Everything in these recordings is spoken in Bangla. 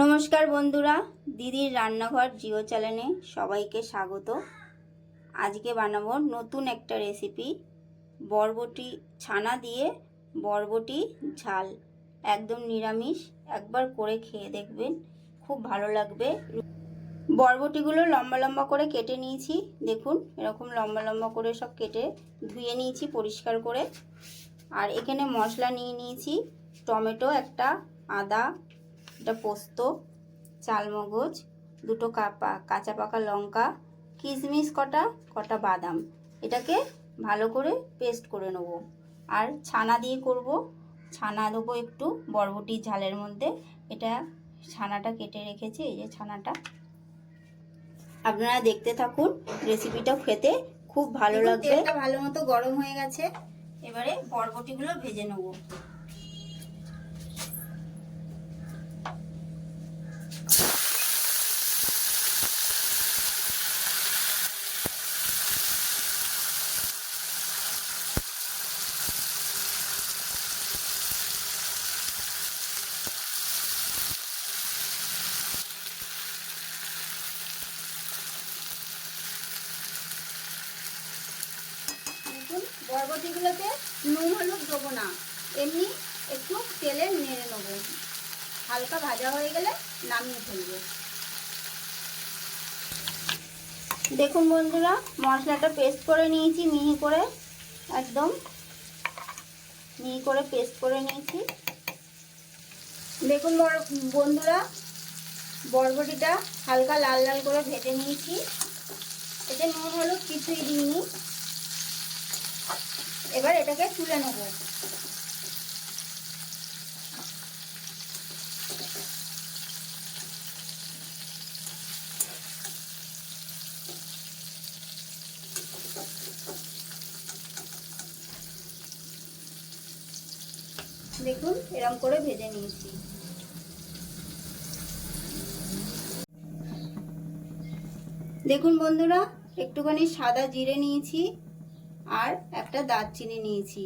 নমস্কার বন্ধুরা, দিদির রান্নাঘর জিও চ্যানেলে সবাইকে স্বাগত। আজকে বানাবো নতুন একটা রেসিপি বরবটি ছানা দিয়ে বরবটি ঝাল। একদম নিরামিষ, একবার করে খেয়ে দেখবেন, খুব ভালো লাগবে। বরবটিগুলো লম্বা লম্বা করে কেটে নিয়েছি, দেখুন, এরকম লম্বা লম্বা করে সব কেটে ধুয়ে নিয়েছি পরিষ্কার করে। আর এখানে মশলা নিয়ে নিয়েছি, টমেটো, একটা আদা এটা পোস্ত চালমগজ দুটো কাপা কাঁচা পাকা লঙ্কা কিশমিশ কটা কটা বাদাম। এটাকে ভালো করে পেস্ট করে নেব। আর ছানা দিয়ে করব। ছানা দেবো একটু বরবটি ঝালের মধ্যে। এটা ছানাটা কেটে রেখেছি এই যে ছানাটা। আপনারা দেখতে থাকুন রেসিপিটা খেতে খুব ভালো লাগবে। ভালো মতো গরম হয়ে গেছে। এবারে বরবটিগুলো ভেজে নেব দেখুন বরবটিগুলোতে নুন, হলুদ দেবো না। এমনি একটু তেলে নেড়ে নেব। হালকা ভাজা হয়ে গেলে নামিয়ে ফেলব। দেখুন বন্ধুরা, মশলাটা পেস্ট করে নিয়েছি, মিহি করে, একদম মিহি করে পেস্ট করে নিয়েছি। দেখুন বন্ধুরা, বরবটিটা হালকা লাল লাল করে ভেজে নিয়েছি। এতে নুন, হলুদ কিছুই দিইনি। এবার এটাকে তুলে নেব। দেখুন এরকম করে ভেজে নিয়েছি। দেখুন বন্ধুরা, একটুখানি সাদা জিরে নিয়েছি। আর একটা দারচিনি নিয়েছি।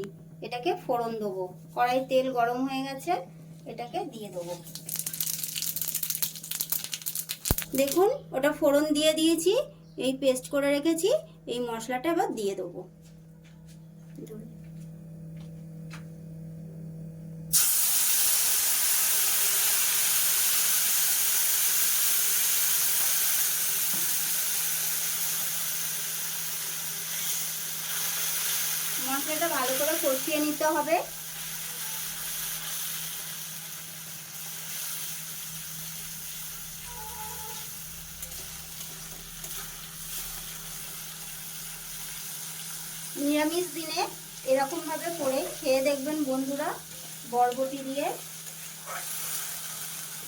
এটাকে ফোড়ন দেবো। কড়াই তেল গরম হয়ে গেছে, এটাকে দিয়ে দেবো। দেখুন, ওটা ফোড়ন দিয়ে দিয়েছি, এই পেস্ট করে রেখেছি, এই মশলাটা আবার দিয়ে দেবো। মশলাটা ভালো করে কষিয়ে নিতে হবে। নিরামিষ দিনে এরকম ভাবে করে খেয়ে দেখবেন বন্ধুরা, বরবটি দিয়ে,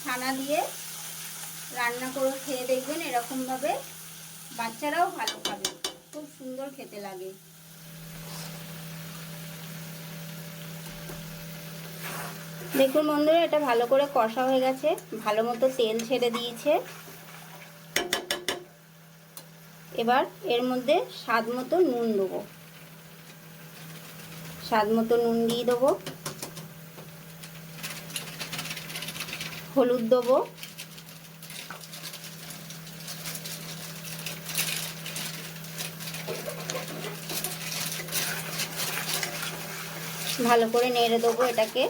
ছানা দিয়ে রান্না করে খেয়ে দেখবেন এরকমভাবে বাচ্চারাও ভালো খাবে, খুব সুন্দর খেতে লাগে। দেখুন বন্ধুরা, এটা ভালো করে কষা হয়ে গেছে। ভালো মতো তেল ছেড়ে দিয়েছে। এবার এর মধ্যে স্বাদ মতো নুন দেবো। স্বাদ মতো নুন দিয়ে দেবো। হলুদ দেবো। ভালো করে নেড়ে দেবো এটাকে।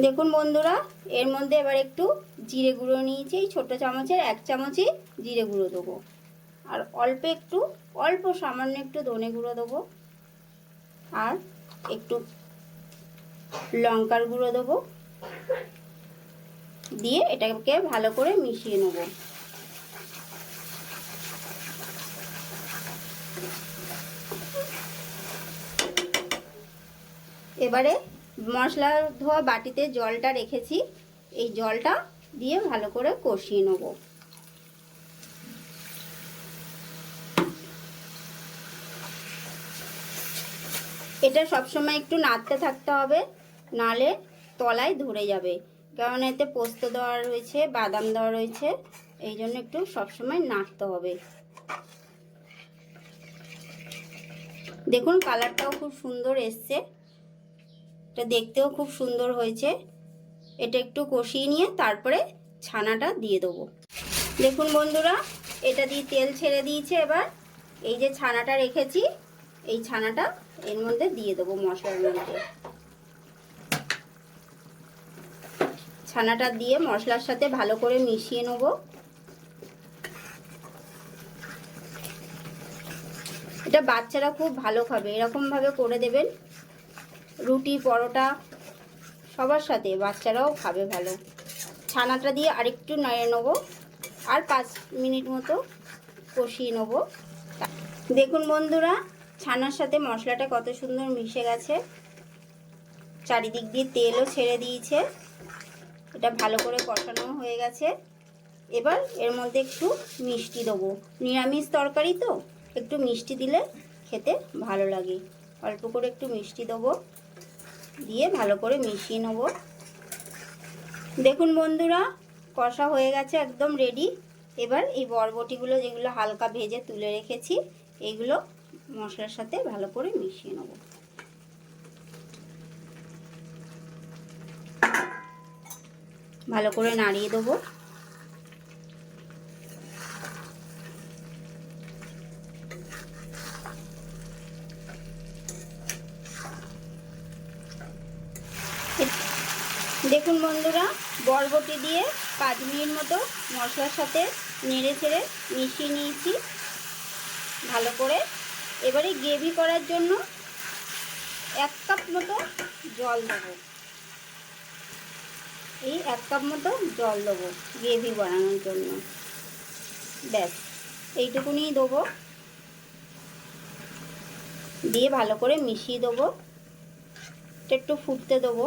দেখুন বন্ধুরা, এর মধ্যে এবার একটু জিরে গুঁড়ো নিয়েছি ছোটো চামচের এক চামচই জিরে গুঁড়ো দেবো। আর অল্প একটু, অল্প সামান্য একটু ধনে গুঁড়ো দেবো। আর একটু লঙ্কার গুঁড়ো দেবো। দিয়ে এটাকে ভালো করে মিশিয়ে নেব। এবারে মশলা ধোয়া বাটিতে জলটা রেখেছি। এই জলটা দিয়ে ভালো করে কষিয়ে নেব। এটা সবসময় একটু নাড়তে থাকতে হবে, নালে তলায় ধরে যাবে। কারণ এতে পোস্ত দেওয়া রয়েছে, বাদাম দেওয়া রয়েছে, এই জন্য একটু সবসময় নাড়তে হবে। দেখুন, কালারটাও খুব সুন্দর এসছে। এটা দেখতেও খুব সুন্দর হয়েছে। এটা একটু কষিয়ে নিয়ে তারপরে ছানাটা দিয়ে দেবো। দেখুন বন্ধুরা, এটা দিয়ে তেল ছেড়ে দিয়েছে এবার। এই যে ছানাটা রেখেছি, এই ছানাটা এর মধ্যে দিয়ে দেবো মশলার মধ্যে। ছানাটা দিয়ে মশলার সাথে ভালো করে মিশিয়ে নেব। এটা বাচ্চারা খুব ভালো খাবে, এরকমভাবে করে দেবেন। রুটি, পরোটা সবার সাথে, বাচ্চারাও খাবে ভালো। ছানাটা দিয়ে আরেকটু নাড়িয়ে নেব আর পাঁচ মিনিট মতো কষিয়ে নেব। দেখুন বন্ধুরা, ছানার সাথে মশলাটা কত সুন্দর মিশে গেছে। চারিদিক দিয়ে তেলও ছেড়ে দিয়েছে। এটা ভালো করে কষানো হয়ে গেছে। এবার এর মধ্যে একটু মিষ্টি দেবো। নিরামিষ তরকারি তো, একটু মিষ্টি দিলে খেতে ভালো লাগে। অল্প করে একটু মিষ্টি দেবো। দিয়ে ভালো করে মিশিয়ে নেব। দেখুন বন্ধুরা, কষা হয়ে গেছে একদম রেডি এবার এই বরবটিগুলো যেগুলো হালকা ভেজে তুলে রেখেছি এগুলো মশলার সাথে ভালো করে মিশিয়ে নেব। ভালো করে নাড়িয়ে দেবো। দেখুন বন্ধুরা, বরবটি দিয়ে পাঁচ মিনিট মতো মশলার সাথে নেড়ে ছেড়ে মিশিয়ে নিয়েছি। ভালো করে। এবারে গ্রেভি করার জন্য এক কাপ মতো জল দেবো। এই এক কাপ মতো জল দেবো গ্রেভি বানানোর জন্য। ব্যাস এইটুকুনি দেবো। দিয়ে ভালো করে মিশিয়ে দেবো। একটু ফুটতে দেবো।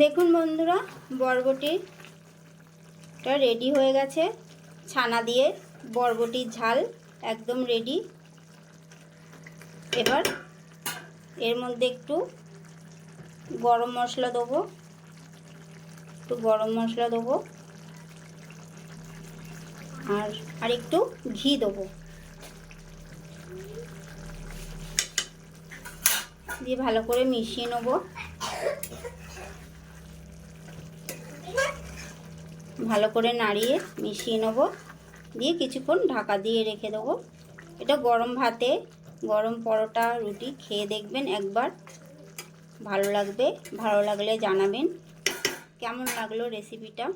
দেখুন বন্ধুরা বরবটিটা রেডি হয়ে গেছে। ছানা দিয়ে বরবটির ঝাল একদম রেডি এবার এর মধ্যে একটু গরম মশলা দেবো। একটু গরম মশলা দেবো। আর আর একটু ঘি দেবো। দিয়ে ভালো করে মিশিয়ে নেব। ভালো করে নাড়িয়ে মিশিয়ে নেব। দিয়ে কিছুক্ষণ ঢাকা দিয়ে রেখে দেবো। এটা গরম ভাতে, গরম পরোটা, রুটি খেয়ে দেখবেন একবার ভালো লাগবে। ভালো লাগলে জানাবেন। কেমন লাগল রেসিপিটা